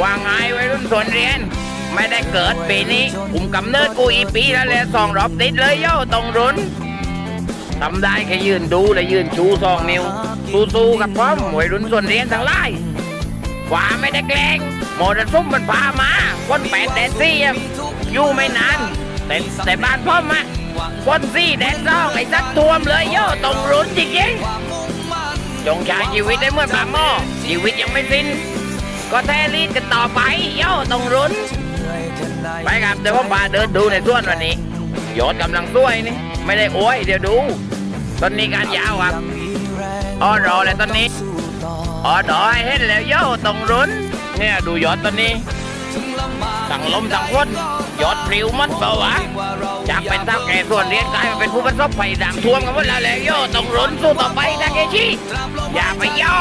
ว่าไงวัยรุ่นส่วนเรียน ไม่ได้เกิดปีนี้กลุ่มกำเนิดกูอีปีแล้วแหละสองรอบติดเลยโย่ต้องรุนทำได้แค่ยืนดูและยืนชูสองนิ้วสู้ๆกับพร้อมวัยรุ่นส่วนเรียนทั้งหลายว่าไม่ได้แกล้งโมดซุ่มมันพามาคนแปดแดนซี่อยู่ไม่นานแต่แต่บ้านพ่อมอะคนซี่แดนซองไอ้สักท่วมเลยโย่ต้องรุนจริงๆจงใช้ชีวิตได้เหมื่อนปาหม้อชีวิตยังไม่สิ้น ก็แทรีดกันต่อไปโย่ต้องรุนไปครับเดี๋ยวผมพาเดินดูในสวนวันนี้ยอดกำลังสวยนี่ไม่ได้โอ้ยเดี๋ยวดูต้นนี้การยาวครับอ๋อรอเลยต้นนี้อ๋อดอยเห็นแล้วโย่ต้องรุนเนี่ยดูยอดต้นนี้สั่งลมสั่งฝนยอดปลิวหมัดเปล่าวะจากเป็นเท่าแก่ส่วนเรียนกลายมาเป็นผู้ประสบภัยด่างท่วมกันหมดแล้วแหละโย่ต้องรุนสู้ต่อไปนะเกชิอย่าไปย่อ